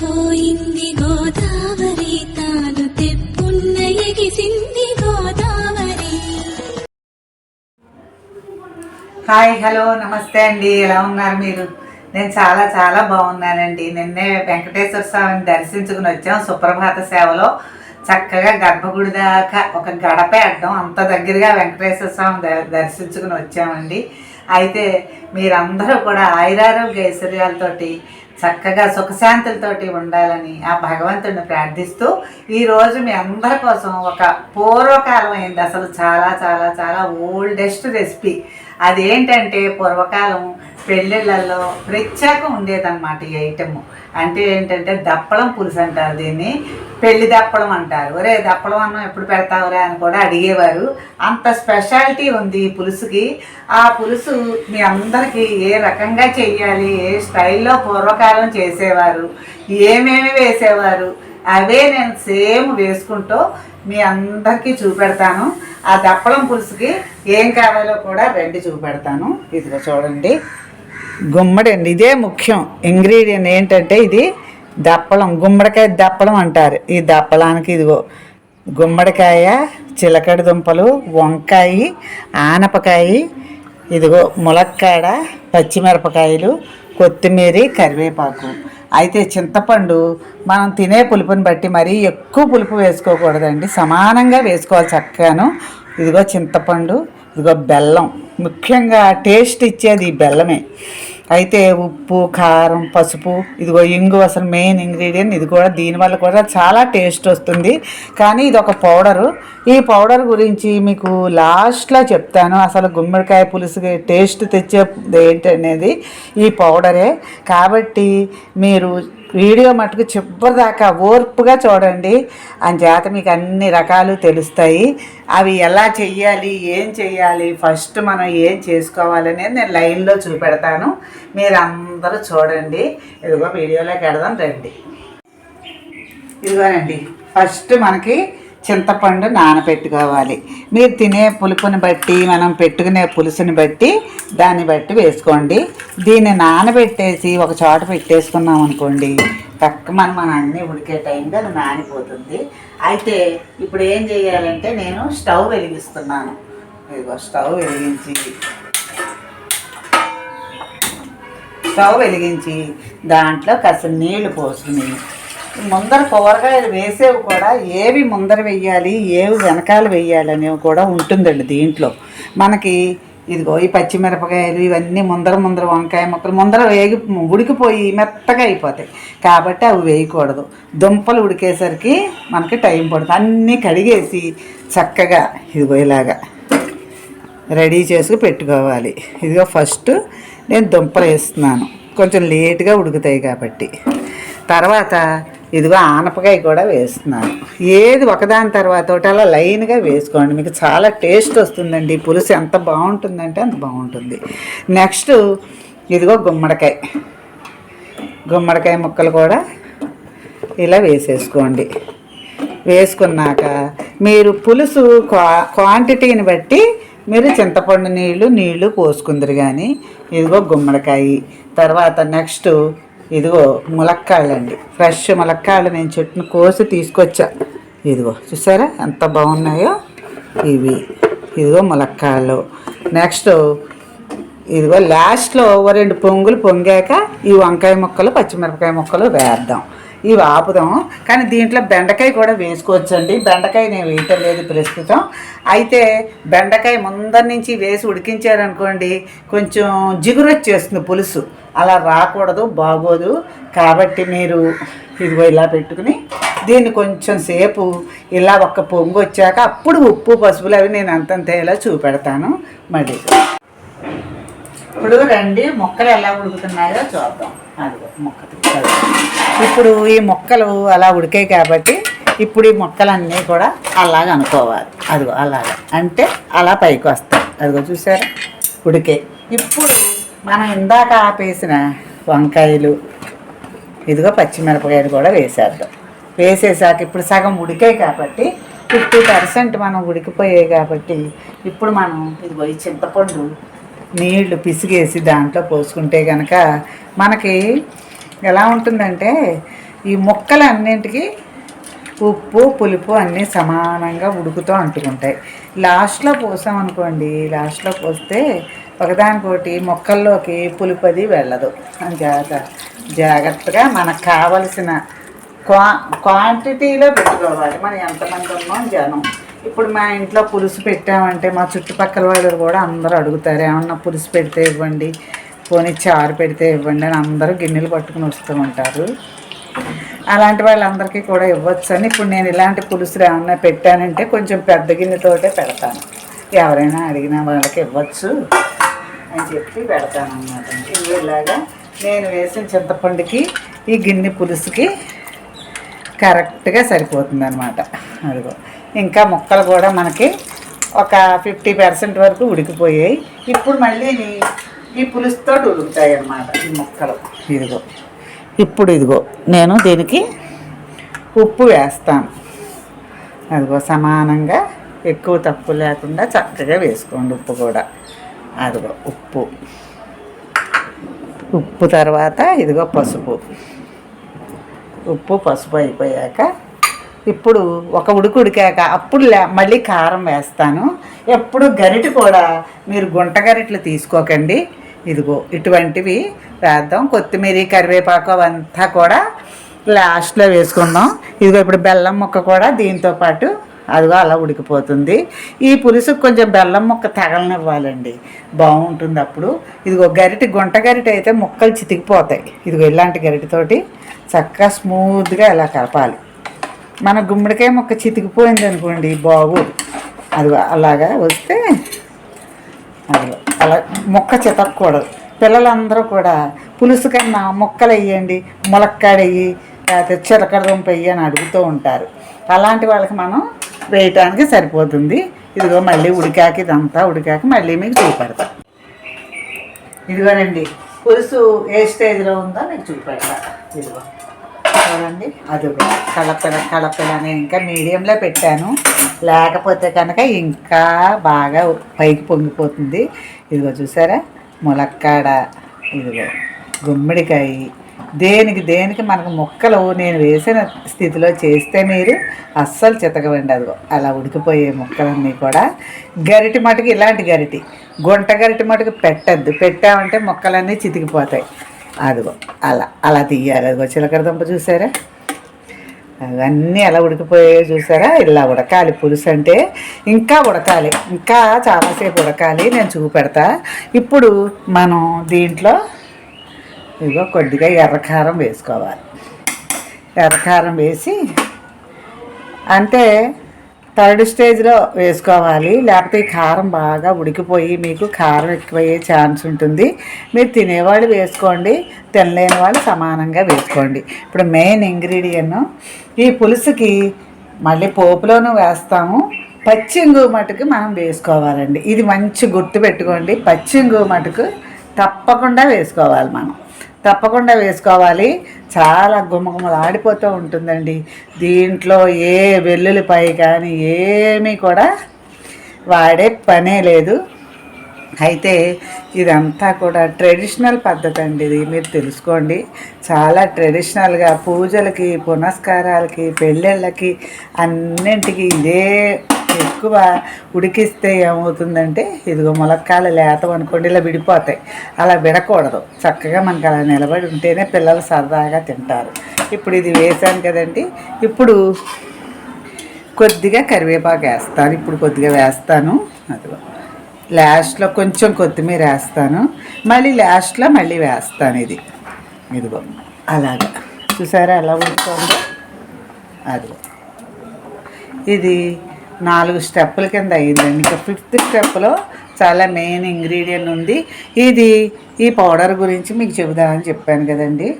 పోయింది గోదావరి తాను తెప్పున్న ఎగిసింది గోదావరి. హాయ్ హలో నమస్తే అండి. ఎలా ఉన్నారు మీరు? నేను చాలా చాలా బాగున్నానండి. నిన్నే వెంకటేశ్వర స్వామిని దర్శించుకుని వచ్చాం సుప్రభాత సేవలో. చక్కగా గర్భగుడి దాకా ఒక గడపే అడ్డం. అంత దగ్గరగా వెంకటేశ్వర స్వామి దర్శించుకుని వచ్చామండి. అయితే మీరందరూ కూడా ఆయురారోగ్య ఐశ్వర్యాలతోటి చక్కగా సుఖశాంతులతోటి ఉండాలని ఆ భగవంతుడిని ప్రార్థిస్తూ ఈరోజు మీ అందరి కోసం ఒక పూర్వకాలమైంది అసలు చాలా చాలా చాలా ఓల్డెస్ట్ రెసిపీ. అదేంటంటే పూర్వకాలం పెళ్ళిళ్ళల్లో ప్రత్యేకం ఉండేదన్నమాట ఈ ఐటమ్ అంటే ఏంటంటే దప్పడం పులుసు అంటారు దీన్ని. పెళ్ళి దప్పడం అంటారు. ఒరే దప్పడం అన్నం ఎప్పుడు పెడతావురా అని కూడా అడిగేవారు. అంత స్పెషాలిటీ ఉంది ఈ పులుసుకి. ఆ పులుసు మీ అందరికీ ఏ రకంగా చెయ్యాలి? ఏ స్టైల్లో పూర్వకాలం చేసేవారు? ఏమేమి వేసేవారు? అవే నేను సేమ్ వేసుకుంటూ మీ అందరికీ చూపెడతాను. ఆ దప్పడం పులుసుకి ఏం కావాలో కూడా రెండు చూపెడతాను. ఇదిగో చూడండి. గుమ్మడి అండి ఇదే ముఖ్యం. ఇంగ్రీడియంట్ ఏంటంటే ఇది దప్పలం గుమ్మడికాయ దప్పలం అంటారు. ఈ దప్పలానికి ఇదిగో గుమ్మడికాయ చిలకడ దుంపలు వంకాయ ఆనపకాయ ఇదిగో ములక్కాడ పచ్చిమిరపకాయలు కొత్తిమీర కరివేపాకు. అయితే చింతపండు మనం తినే పులుపుని బట్టి మరీ ఎక్కువ పులుపు వేసుకోకూడదండి. సమానంగా వేసుకోవాలి చక్కగాను. ఇదిగో చింతపండు ఇదిగో బెల్లం. ముఖ్యంగా టేస్ట్ ఇచ్చేది ఈ బెల్లమే. అయితే ఉప్పు కారం పసుపు ఇదిగో ఇంగు అసలు మెయిన్ ఇంగ్రీడియంట్. ఇది కూడా దీనివల్ల కూడా చాలా టేస్ట్ వస్తుంది. కానీ ఇది ఒక పౌడరు. ఈ పౌడర్ గురించి మీకు లాస్ట్లో చెప్తాను. అసలు గుమ్మడికాయ పులుసుకి టేస్ట్ తెచ్చే ఏంటనేది ఈ పౌడరే. కాబట్టి మీరు వీడియో మటుకు చివరిదాకా ఓర్పుగా చూడండి. అని చేత మీకు అన్ని రకాలు తెలుస్తాయి. అవి ఎలా చెయ్యాలి ఏం చెయ్యాలి ఫస్ట్ మనం ఏం చేసుకోవాలనేది నేను లైన్లో చూపెడతాను. మీరు అందరూ చూడండి. ఇదిగో వీడియోలోకి వెడదాం రండి. ఇదిగోనండి. ఫస్ట్ మనకి చింతపండు నానబెట్టుకోవాలి మీరు తినే పులుపుని బట్టి మనం పెట్టుకునే పులుసుని బట్టి దాన్ని బట్టి వేసుకోండి. దీన్ని నానబెట్టేసి ఒక చోట పెట్టేసుకున్నాం అనుకోండి పక్క మనం మన అన్నీ ఉడికే టైంకి అది నానిపోతుంది. అయితే ఇప్పుడు ఏం చేయాలంటే నేను స్టవ్ వెలిగిస్తున్నాను. ఇదిగో స్టవ్ వెలిగించి స్టవ్ వెలిగించి దాంట్లో కాస్త నీళ్ళు పోసుకుని ముందర కూరగాయలు వేసేవి కూడా ఏవి ముందర వెయ్యాలి ఏవి వెనకాల వెయ్యాలి అనేవి కూడా ఉంటుందండి దీంట్లో. మనకి ఇదిగో ఈ పచ్చిమిరపకాయలు ఇవన్నీ ముందర ముందర వంకాయ ముక్కలు ముందర వేగి ఉడికిపోయి మెత్తగా అయిపోతాయి. కాబట్టి అవి వేయకూడదు. దుంపలు ఉడికేసరికి మనకి టైం పడుతుంది. అన్నీ కడిగేసి చక్కగా ఇదిగో ఇలాగా రెడీ చేసుకు పెట్టుకోవాలి. ఇదిగో ఫస్ట్ నేను దుంపలు వేస్తున్నాను. కొంచెం లేట్గా ఉడుకుతాయి కాబట్టి. తర్వాత ఇదిగో ఆనపకాయ కూడా వేస్తున్నాను. ఏది ఒకదాని తర్వాత ఒకటి అలా లైన్గా వేసుకోండి. మీకు చాలా టేస్ట్ వస్తుందండి. పులుసు ఎంత బాగుంటుందంటే అంత బాగుంటుంది. నెక్స్ట్ ఇదిగో గుమ్మడికాయ. గుమ్మడికాయ ముక్కలు కూడా ఇలా వేసేసుకోండి. వేసుకున్నాక మీరు పులుసు క్వా క్వాంటిటీని బట్టి మీరు చింతపండు నీళ్ళు నీళ్ళు పోసుకుందరు కానీ ఇదిగో గుమ్మడికాయ. తర్వాత నెక్స్ట్ ఇదిగో ములక్కాయలండి. ఫ్రెష్ ములక్కాయలు నేను చెట్టును కోసి తీసుకొచ్చా. ఇదిగో చూసారా ఎంత బాగున్నాయో ఇవి. ఇదిగో ములక్కాయలు. నెక్స్ట్ ఇదిగో లాస్ట్లో ఓ రెండు పొంగులు పొంగాక ఈ వంకాయ ముక్కలు పచ్చిమిరపకాయ ముక్కలు వేద్దాం. ఇవి ఆపుదాం. కానీ దీంట్లో బెండకాయ కూడా వేసుకోవచ్చండి. బెండకాయ నేను వేయటం లేదు ప్రస్తుతం. అయితే బెండకాయ ముందర నుంచి వేసి ఉడికించారనుకోండి కొంచెం జిగురు వచ్చేస్తుంది పులుసు. అలా రాకూడదు బాగోదు. కాబట్టి మీరు ఇదిగో ఇలా పెట్టుకుని దీన్ని కొంచెం సేపు ఇలా ఒక్క పొంగు వచ్చాక అప్పుడు ఉప్పు పసుపులు అవి నేను అంతంత ఇలా చూపెడతాను. మళ్ళీ. ఇప్పుడు రండి మొక్కలు ఎలా ఉడుకుతున్నాయో చూద్దాం. అదిగో మొక్క ఇప్పుడు ఈ మొక్కలు అలా ఉడికాయి కాబట్టి ఇప్పుడు ఈ మొక్కలన్నీ కూడా అలాగ అనుకోవాలి. అదిగో అలాగ. అంటే అలా పైకి వస్తాయి. అదిగో చూసారా? ఉడికే. ఇప్పుడు మనం ఇందాక ఆపేసిన వంకాయలు ఇదిగో పచ్చిమిరపకాయలు కూడా వేసేద్దాం. వేసేసాక ఇప్పుడు సగం ఉడికాయి కాబట్టి ఫిఫ్టీ పర్సెంట్ మనం ఉడికిపోయాయి కాబట్టి ఇప్పుడు మనం ఇదిగో ఈ చింతపండు నీళ్ళు పిసిగేసి దాంట్లో పోసుకుంటే కనుక మనకి ఎలా ఉంటుందంటే ఈ ముక్కలన్నింటికి ఉప్పు పులుపు అన్నీ సమానంగా ఉడుకుతూ అంటుకుంటాయి. లాస్ట్లో పోసామనుకోండి లాస్ట్లో పోస్తే ఒకదానికోటి మొక్కల్లోకి పులుపు అది వెళ్ళదు. అని జాగ్రత్త జాగ్రత్తగా మనకు కావలసిన క్వా క్వాంటిటీలో పెట్టుకోవాలి. మనం ఎంతమంది ఉన్నాం? జనం. ఇప్పుడు మా ఇంట్లో పులుసు పెట్టామంటే మా చుట్టుపక్కల వాళ్ళు కూడా అందరూ అడుగుతారు ఏమన్నా పులుసు పెడితే ఇవ్వండి పోనీ చారు పెడితే ఇవ్వండి అని అందరూ గిన్నెలు పట్టుకుని వస్తూ ఉంటారు. అలాంటి వాళ్ళందరికీ కూడా ఇవ్వచ్చు అని ఇప్పుడు నేను ఇలాంటి పులుసులు ఏమన్నా పెట్టానంటే కొంచెం పెద్ద గిన్నెతోటే పెడతాను. ఎవరైనా అడిగిన వాళ్ళకి ఇవ్వచ్చు అని చెప్పి పెడతాను అన్నమాట ఇవి ఇలాగా నేను వేసిన చింతపండుకి ఈ గిన్నె పులుసుకి కరెక్ట్గా సరిపోతుంది అనమాట అదిగో. ఇంకా ముక్కలు కూడా మనకి ఒక ఫిఫ్టీ పర్సెంట్ వరకు ఉడికిపోయాయి. ఇప్పుడు మళ్ళీ నీ- ఈ పులుసుతో ఉడుకుతాయి అన్నమాట ఈ ముక్కలు. ఇదిగో. ఇప్పుడు ఇదిగో నేను దీనికి ఉప్పు వేస్తాను. అదిగో సమానంగా ఎక్కువ తప్పు లేకుండా చక్కగా వేసుకోండి ఉప్పు కూడా. అదిగో ఉప్పు. ఉప్పు తర్వాత ఇదిగో పసుపు. ఉప్పు పసుపు అయిపోయాక ఇప్పుడు ఒక ఉడుకు ఉడికాక అప్పుడు లే- మళ్ళీ కారం వేస్తాను. ఎప్పుడు గరిటె కూడా మీరు గుంట గరిటెలు తీసుకోకండి. ఇదిగో ఇటువంటివి వేద్దాం. కొత్తిమీర కరివేపాకు అవంతా కూడా లాస్ట్లో వేసుకుందాం. ఇదిగో ఇప్పుడు బెల్లం ముక్క కూడా దీంతో పాటు అదిగో అలా ఉడికిపోతుంది. ఈ పులుసుకు కొంచెం బెల్లం ముక్క తగలనివ్వాలండి. బాగుంటుంది అప్పుడు. ఇదిగో గరిటె గుంట గరిటె అయితే ముక్కలు చితికిపోతాయి. ఇదిగో ఇలాంటి గరిటెతోటి చక్కగా స్మూత్గా ఇలా కలపాలి. మన గుమ్మడికాయ ముక్క చితికిపోయింది అనుకోండి బాగోదు అదిగో అలాగా వస్తే అదిగో అలా మొక్క చితక్కకూడదు పిల్లలందరూ కూడా పులుసు కన్నా మొక్కలు వేయండి ములక్కాడయ్యి లేకపోతే చిలకడ దుంప వెయ్యి అని అడుగుతూ ఉంటారు. అలాంటి వాళ్ళకి మనం వేయటానికి సరిపోతుంది. ఇదిగో మళ్ళీ ఉడికాక ఇదంతా ఉడికాక మళ్ళీ మీకు చూపెడతా. ఇదిగోనండి పులుసు ఏ స్టేజ్లో ఉందో మీకు చూపెడతా. ఇదిగో. చూడండి. అది కలపెల కలపెల నేను ఇంకా మీడియంలో పెట్టాను. లేకపోతే కనుక ఇంకా బాగా పైకి పొంగిపోతుంది. ఇదిగో చూసారా? ములక్కాడ ఇదిగో గుమ్మడికాయ. దేనికి దేనికి మనకు ముక్కలు నేను వేసిన స్థితిలో చేస్తే మీరు అస్సలు చితకవండి. అదిగో అలా ఉడికిపోయే ముక్కలన్నీ కూడా. గరిటి మటుకు ఇలాంటి గరిటి. గుంట గరిటి మటుకు పెట్టద్దు. పెట్టామంటే ముక్కలన్నీ చితికిపోతాయి. అదిగో అలా అలా తీయాలి. అదిగో చిలకడదుంప చూసారా? అవన్నీ ఎలా ఉడికిపోయాయో చూసారా? ఇలా ఉడకాలి పులుసు అంటే ఇంకా ఉడకాలి. ఇంకా చాలాసేపు ఉడకాలి. నేను చూపెడతా. ఇప్పుడు మనం దీంట్లో ఇదిగో కొద్దిగా ఎర్రకారం వేసుకోవాలి. ఎర్రకారం వేసి అంటే థర్డ్ స్టేజ్లో వేసుకోవాలి. లేకపోతే ఈ కారం బాగా ఉడికిపోయి మీకు కారం ఎక్కువయ్యే ఛాన్స్ ఉంటుంది. మీరు తినేవాళ్ళు వేసుకోండి. తినలేని వాళ్ళు సమానంగా వేసుకోండి. ఇప్పుడు మెయిన్ ఇంగ్రీడియంట్ ఈ పులుసుకి మళ్ళీ పోపులోనూ వేస్తాము. పచ్చింగు మటుకు మనం వేసుకోవాలండి. ఇది మంచి గుర్తు పెట్టుకోండి. పచ్చింగు మటుకు తప్పకుండా వేసుకోవాలి మనం. తప్పకుండా వేసుకోవాలి. చాలా గుమ్మగుమ్మలు ఆడిపోతూ ఉంటుందండి. దీంట్లో ఏ వెల్లులిపై కానీ ఏమీ కూడా వాడే పనే లేదు. అయితే ఇదంతా కూడా ట్రెడిషనల్ పద్ధతి అండి ఇది మీరు తెలుసుకోండి. చాలా ట్రెడిషనల్గా పూజలకి పునస్కారాలకి పెళ్ళిళ్ళకి అన్నింటికి ఇదే ఎక్కువ ఉడికిస్తే ఏమవుతుందంటే ఇదిగో ములక్కాయలు లేతం అనుకోండి ఇలా విడిపోతాయి. అలా విడకూడదు. చక్కగా మనకు అలా నిలబడి ఉంటేనే పిల్లలు సరదాగా తింటారు. ఇప్పుడు ఇది వేసాను కదండి. ఇప్పుడు కొద్దిగా కరివేపాకు వేస్తాను. ఇప్పుడు కొద్దిగా వేస్తాను. అదిగో. లాస్ట్లో కొంచెం కొత్తిమీర వేస్తాను. మళ్ళీ లాస్ట్లో మళ్ళీ వేస్తాను ఇది. ఇదిగో. అలాగా. చూసారా ఎలా ఉంటుందో అదిగో. ఇది నాలుగు స్టెప్పుల కింద అయ్యిందండి ఇంకా ఫిఫ్త్ స్టెప్లో చాలా మెయిన్ ఇంగ్రీడియంట్ ఉంది. ఇది ఈ పౌడర్ గురించి మీకు చెబుదామని చెప్పాను కదండి.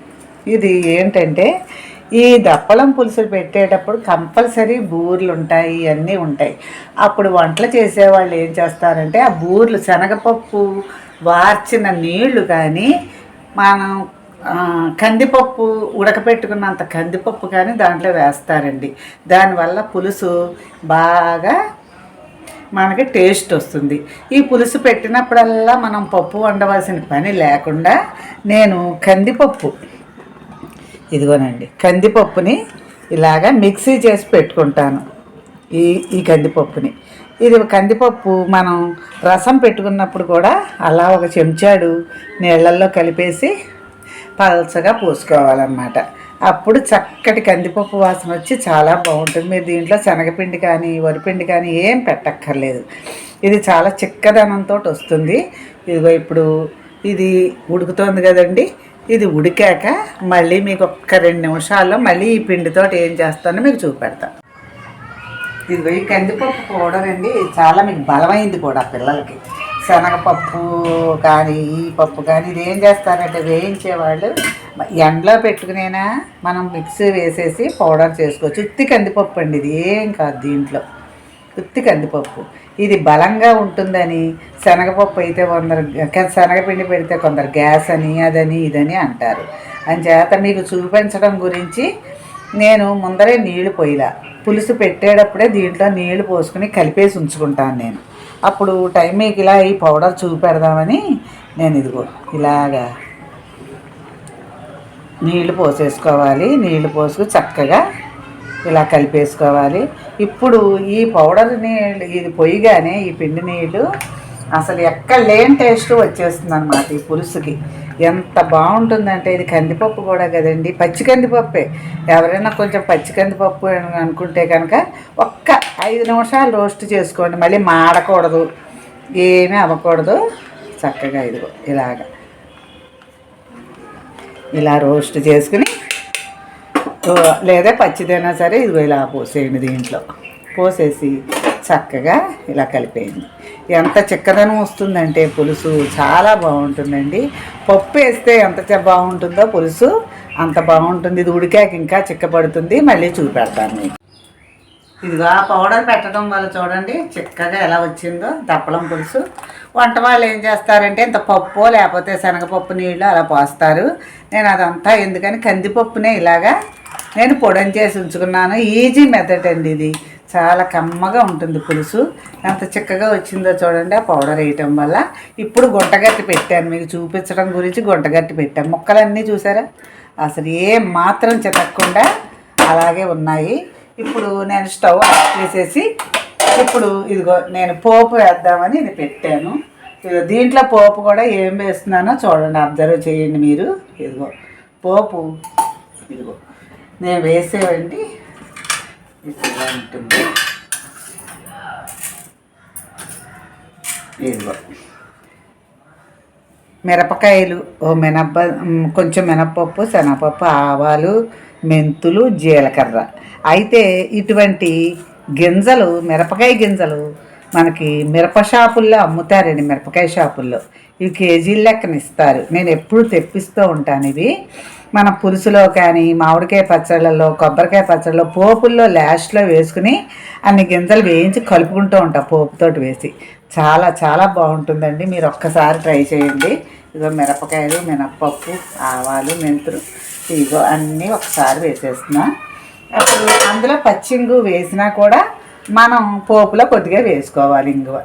ఇది ఏంటంటే ఈ దప్పలం పులుసులు పెట్టేటప్పుడు కంపల్సరీ బూర్లు ఉంటాయి ఇవన్నీ ఉంటాయి. అప్పుడు వంటలు చేసేవాళ్ళు ఏం చేస్తారంటే ఆ బూర్లు శనగపప్పు వార్చిన నీళ్ళు కానీ మనం కందిపప్పు ఉడకపెట్టుకున్నంత కందిపప్పు కానీ దాంట్లో వేస్తారండి. దానివల్ల పులుసు బాగా మనకి టేస్ట్ వస్తుంది. ఈ పులుసు పెట్టినప్పుడల్లా మనం పప్పు వండవలసిన పని లేకుండా నేను కందిపప్పు ఇదిగోనండి కందిపప్పుని ఇలాగా మిక్సీ చేసి పెట్టుకుంటాను. ఈ ఈ కందిపప్పుని. ఇది కందిపప్పు మనం రసం పెట్టుకున్నప్పుడు కూడా అలా ఒక చెంచాడు నీళ్ళల్లో కలిపేసి పలచగా పోసుకోవాలన్నమాట. అప్పుడు చక్కటి కందిపప్పు వాసన వచ్చి చాలా బాగుంటుంది. మీరు దీంట్లో శనగపిండి కానీ వరిపిండి కానీ ఏం పెట్టక్కర్లేదు. ఇది చాలా చిక్కదనంతో వస్తుంది. ఇదిగో ఇప్పుడు ఇది ఉడుకుతోంది కదండి. ఇది ఉడికాక మళ్ళీ మీకు ఒక్క రెండు నిమిషాల్లో మళ్ళీ ఈ పిండితోటి ఏం చేస్తానో మీకు చూపెడతాను ఇదిగో ఈ కందిపప్పు పౌడర్ అండి చాలా మీకు బలమైంది కూడా పిల్లలకి. శనగపప్పు కానీ ఈ పప్పు కానీ ఇది ఏం చేస్తారంటే వేయించేవాళ్ళు. ఎండలో పెట్టుకునేనా మనం మిక్సీ వేసేసి పౌడర్ చేసుకోవచ్చు. ఉత్తి కందిపప్పు అండి ఇది ఏం కాదు దీంట్లో. ఉత్తి కందిపప్పు. ఇది బలంగా ఉంటుందని శనగపప్పు అయితే కొందరు శనగపిండి పెడితే కొందరు గ్యాస్ అని అదని ఇదని అంటారు. అంచేత మీకు చూపించడం గురించి నేను ముందరే నీళ్ళు పోయిలా పులుసు పెట్టేటప్పుడే దీంట్లో నీళ్ళు పోసుకుని కలిపేసి ఉంచుకుంటాను నేను. అప్పుడు టైం మీకు ఇలా ఈ పౌడర్ చూపెడదామని నేను ఇదిగో ఇలాగా నీళ్ళు పోసేసుకోవాలి. నీళ్ళు పోసుకు చక్కగా ఇలా కలిపేసుకోవాలి. ఇప్పుడు ఈ పౌడర్ నీళ్ళు ఇది పొయ్యిగానే ఈ పిండి నీళ్ళు అసలు ఎక్కడ లేని టేస్ట్ వచ్చేస్తుంది అనమాట ఈ పులుసుకి. ఎంత బాగుంటుందంటే ఇది కందిపప్పు కూడా కదండి. పచ్చి కందిపప్పే. ఎవరైనా కొంచెం పచ్చి కందిపప్పు అనుకుంటే కనుక ఒక్క ఐదు నిమిషాలు రోస్ట్ చేసుకోండి. మళ్ళీ మాడకూడదు. ఏమీ అవ్వకూడదు. చక్కగా ఇదిగో ఇలాగ. ఇలా రోస్ట్ చేసుకుని లేదా పచ్చిదైనా సరే ఇదిగో ఇలా పోసేయండి దీంట్లో. పోసేసి చక్కగా ఇలా కలిపేయండి. ఎంత చిక్కదనం వస్తుందంటే పులుసు చాలా బాగుంటుందండి. పప్పు వేస్తే ఎంత బాగుంటుందో పులుసు అంత బాగుంటుంది. ఇది ఉడికాక ఇంకా చిక్కపడుతుంది. మళ్ళీ చూపెడతాను మీకు. ఇదిగో ఆ పౌడర్ పెట్టడం వల్ల చూడండి చిక్కగా ఎలా వచ్చిందో దప్పలం పులుసు. వంట వాళ్ళు ఏం చేస్తారంటే ఇంత పప్పు లేకపోతే శనగపప్పు నీళ్ళు అలా పోస్తారు. నేను అదంతా ఎందుకని కందిపప్పునే ఇలాగా నేను పొడం చేసి ఉంచుకున్నాను. ఈజీ మెథడ్ అండి ఇది. చాలా కమ్మగా ఉంటుంది పులుసు. ఎంత చిక్కగా వచ్చిందో చూడండి ఆ పౌడర్ వేయటం వల్ల. ఇప్పుడు గుంటగట్టి పెట్టాను మీకు చూపించడం గురించి గుంటగట్టి పెట్టాను. ముక్కలన్నీ చూసారా? అసలు ఏ మాత్రం చితక్కుండా అలాగే ఉన్నాయి. ఇప్పుడు నేను స్టవ్ ఆఫ్ చేసేసి ఇప్పుడు ఇదిగో నేను పోపు వేద్దామని ఇది పెట్టాను. ఇదిగో దీంట్లో పోపు కూడా ఏం వేస్తున్నానో చూడండి అబ్జర్వ్ చేయండి మీరు. ఇదిగో పోపు ఇదిగో నేను వేసేవండి. ఇదిగా ఉంటుంది. ఇదిగో మిరపకాయలు ఓ మినప్ప కొంచెం మినపప్పు శనగపప్పు ఆవాలు మెంతులు జీలకర్ర. అయితే ఇటువంటి గింజలు మిరపకాయ గింజలు మనకి మిరప షాపుల్లో అమ్ముతారండి మిరపకాయ షాపుల్లో. ఇవి కేజీల లెక్కన ఇస్తారు నేను ఎప్పుడు తెప్పిస్తూ ఉంటాను ఇవి. మన పులుసులో కానీ మామిడికాయ పచ్చళ్ళలో కొబ్బరికాయ పచ్చళ్ళలో పోపుల్లో లాస్ట్లో వేసుకుని అన్ని గింజలు వేయించి కలుపుకుంటూ ఉంటాం పోపుతోటి వేసి. చాలా చాలా బాగుంటుందండి. మీరు ఒక్కసారి ట్రై చేయండి. ఇదిగో మిరపకాయలు మినప్పప్పు ఆవాలు మెంతులు ఇదిగో అన్నీ ఒకసారి వేసేస్తున్నా. అప్పుడు అందులో పచ్చింగు వేసినా కూడా మనం పోపులో కొద్దిగా వేసుకోవాలి ఇంగువ.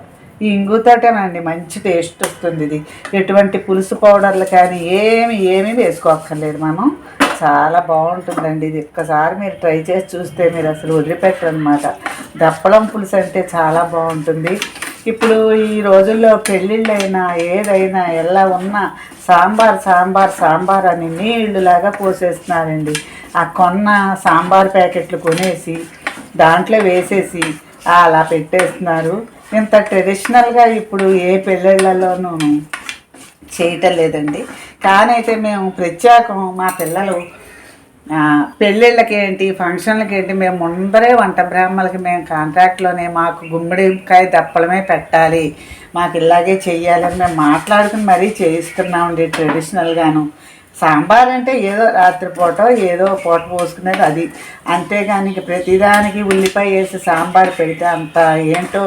ఈ ఇంగుతోటేనండి మంచి టేస్ట్ వస్తుంది ఇది. ఎటువంటి పులుసు పౌడర్లు కానీ ఏమి ఏమీ వేసుకోక్కర్లేదు మనం. చాలా బాగుంటుందండి ఇది. ఒక్కసారి మీరు ట్రై చేసి చూస్తే మీరు అసలు వదిలిపెట్టనమాట దప్పలం పులుసు అంటే చాలా బాగుంటుంది. ఇప్పుడు ఈ రోజుల్లో పెళ్ళిళ్ళైనా ఏదైనా ఎలా ఉన్నా సాంబార్ సాంబార్ సాంబార్ అని నీళ్ళులాగా పోసేస్తున్నారండి. ఆ కొన్న సాంబార్ ప్యాకెట్లు కొనేసి దాంట్లో వేసేసి అలా పెట్టేస్తున్నారు. ఇంత ట్రెడిషనల్గా ఇప్పుడు ఏ పెళ్ళిళ్ళలోనూ చేయటం లేదండి. కానీ అయితే మేము ప్రత్యేకం మా పిల్లలు పెళ్ళిళ్ళకి ఏంటి ఫంక్షన్లకి ఏంటి మేము ముందరే వంట బ్రాహ్మలకి మేము కాంట్రాక్ట్లోనే మాకు గుమ్మడికాయ దప్పలమే పెట్టాలి. మాకు ఇలాగే చెయ్యాలని మేము మాట్లాడుకుని మరీ చేయిస్తున్నామండి ట్రెడిషనల్గాను సాంబార్ అంటే ఏదో రాత్రిపూట ఏదో పూట పోసుకునేది అది. అంతేగాని ప్రతిదానికి ఉల్లిపాయ వేసి సాంబార్ పెడితే అంత ఏంటో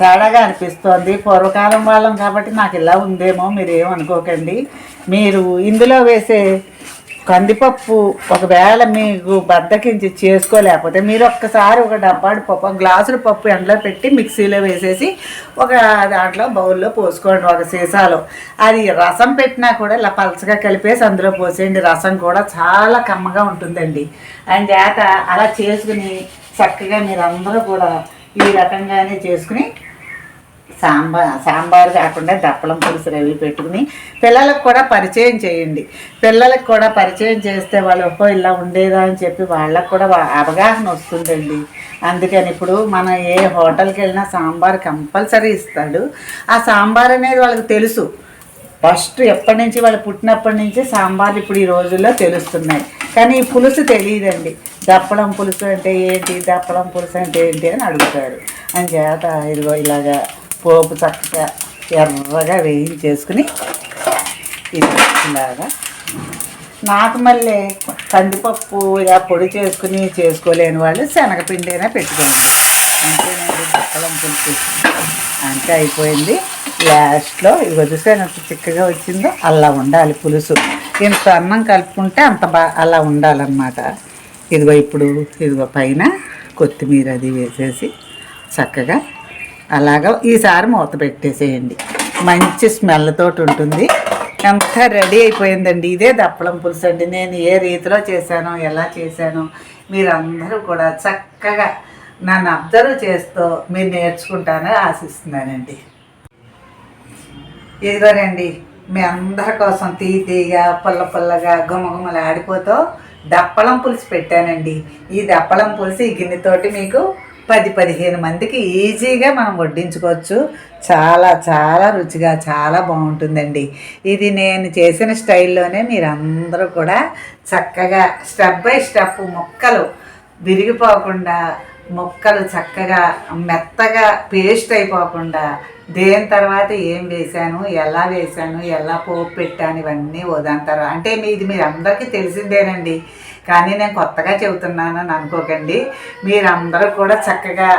తేడాగా అనిపిస్తోంది. పూర్వకాలం వాళ్ళం కాబట్టి నాకు ఇలా ఉందేమో మీరు ఏమనుకోకండి మీరు ఇందులో వేసే కందిపప్పు ఒకవేళ మీకు బద్దకించి చేసుకోలేకపోతే మీరు ఒక్కసారి ఒక డబ్బాడు పప్పు గ్లాసుల పప్పు ఎండలో పెట్టి మిక్సీలో వేసేసి ఒక దాంట్లో బౌల్లో పోసుకోండి ఒక సీసాలో. అది రసం పెట్టినా కూడా ఇలా పలచగా కలిపేసి అందులో పోసేయండి. రసం కూడా చాలా కమ్మగా ఉంటుందండి. అని చేత అలా చేసుకుని చక్కగా మీరందరూ కూడా ఈ రకంగానే చేసుకుని సాంబార్ సాంబార్ కాకుండా దప్పలం పులుసు రవి పెట్టుకుని పిల్లలకు కూడా పరిచయం చేయండి. పిల్లలకు కూడా పరిచయం చేస్తే వాళ్ళు ఒక్కో ఇలా ఉండేదా? అని చెప్పి వాళ్ళకు కూడా అవగాహన వస్తుందండి. అందుకని ఇప్పుడు మనం ఏ హోటల్కి వెళ్ళినా సాంబార్ కంపల్సరీ ఇస్తాడు. ఆ సాంబార్ అనేది వాళ్ళకి తెలుసు. ఫస్ట్ ఎప్పటి నుంచి వాళ్ళు పుట్టినప్పటి నుంచి సాంబార్ ఇప్పుడు ఈ రోజుల్లో తెలుస్తున్నాయి. కానీ ఈ పులుసు తెలియదండి. దప్పడం పులుసు అంటే ఏంటి? దప్పడం పులుసు అంటే ఏంటి అని అడుగుతారు. అని చేత ఇదిగో ఇలాగా పోపు చక్కగా ఎర్రగా వేయించేసుకుని ఇది ఇలాగా నాకు మళ్ళీ కందిపప్పు ఇలా పొడి చేసుకుని చేసుకోలేని వాళ్ళు శనగపిండి అయినా పెట్టుకోండి. అంతేనండి బుక్కలం పులుసు. అంతే అయిపోయింది. లాస్ట్లో ఇవి చూస్తే ఎంత చిక్కగా వచ్చిందో? అలా ఉండాలి పులుసు. ఇంత అన్నం కలుపుకుంటే అంత బా అలా ఉండాలన్నమాట. ఇదిగో ఇప్పుడు ఇదిగో పైన కొత్తిమీర అది వేసేసి చక్కగా అలాగా ఈసారి మూత పెట్టేసేయండి. మంచి స్మెల్తో ఉంటుంది. అంతా రెడీ అయిపోయిందండి. ఇదే దప్పలం పులుసు అండి. నేను ఏ రీతిలో చేశానో ఎలా చేశానో మీరందరూ కూడా చక్కగా నన్ను అబ్జర్వ్ చేస్తూ మీరు నేర్చుకుంటానని ఆశిస్తున్నానండి. ఇదిగోనండి మీ అందరి కోసం తీ తీగా పుల్ల పుల్లగా గుమగుమలు ఆడిపోతూ దప్పలం పులుసు పెట్టానండి. ఈ దప్పలం పులుసు ఈ గిన్నెతోటి మీకు పది పదిహేను మందికి ఈజీగా మనం వడ్డించుకోవచ్చు. చాలా చాలా రుచిగా చాలా బాగుంటుందండి. ఇది నేను చేసిన స్టైల్లోనే మీరందరూ కూడా చక్కగా స్టెప్ బై స్టెప్ ముక్కలు విరిగిపోకుండా ముక్కలు చక్కగా మెత్తగా పేస్ట్ అయిపోకుండా దేని తర్వాత ఏం వేశాను ఎలా వేశాను ఎలా పోపు పెట్టాను ఇవన్నీ దాని అంటే మీ ఇది మీరు అందరికీ తెలిసిందేనండి. కానీ నేను కొత్తగా చెబుతున్నానని అనుకోకండి. మీరందరూ కూడా చక్కగా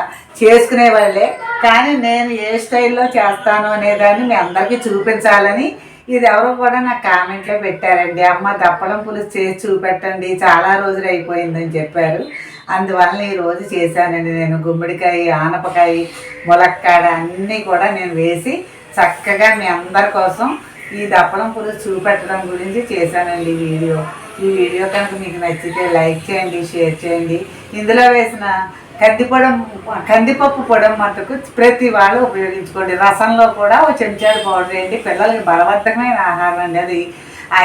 చేసుకునే వాళ్ళే. కానీ నేను ఏ స్టైల్లో చేస్తాను అనేదాన్ని మీ అందరికీ చూపించాలని ఇది ఎవరో కూడా నాకు కామెంట్లో పెట్టారండి. అమ్మ దప్పడం పులుసు చేసి చూపెట్టండి చాలా రోజులు అయిపోయిందని చెప్పారు. అందువల్ల ఈ రోజు చేశానండి నేను గుమ్మడికాయ ఆనపకాయ ములక్కాడ అన్నీ కూడా నేను వేసి చక్కగా మీ అందరి కోసం ఈ దప్పడం పులుసు చూపెట్టడం గురించి చేశానండి ఈ వీడియో. ఈ వీడియో కనుక మీకు నచ్చితే లైక్ చేయండి షేర్ చేయండి. ఇందులో వేసిన కందిపొడం కందిపప్పు పొడం మటుకు ప్రతి వాళ్ళు ఉపయోగించుకోండి. రసంలో కూడా ఒక చెంచాడు పౌడర్ వేయండి. పిల్లలకి బలవంతమైన ఆహారం అండి అది.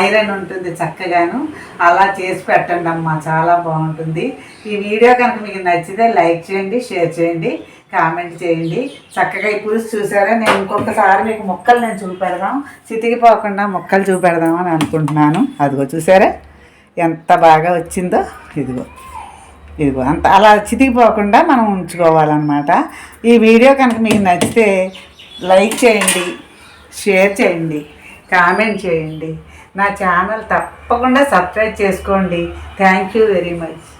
ఐరన్ ఉంటుంది చక్కగాను. అలా చేసి పెట్టండి అమ్మ చాలా బాగుంటుంది. ఈ వీడియో కనుక మీకు నచ్చితే లైక్ చేయండి షేర్ చేయండి కామెంట్ చేయండి. చక్కగా ఈ పులుసు చూసారా? నేను ఇంకొకసారి మీకు మొక్కలు నేను చూపెడదాం. చితికిపోకుండా మొక్కలు చూపెడదాం అని అనుకుంటున్నాను. అదిగో చూసారా? ఎంత బాగా వచ్చిందో ఇదిగో ఇదిగో అంత అలా చితికిపోకుండా మనం ఉంచుకోవాలన్నమాట. ఈ వీడియో కనుక మీకు నచ్చితే లైక్ చేయండి షేర్ చేయండి కామెంట్ చేయండి. నా ఛానల్ తప్పకుండా సబ్స్క్రైబ్ చేసుకోండి. Thank you very much.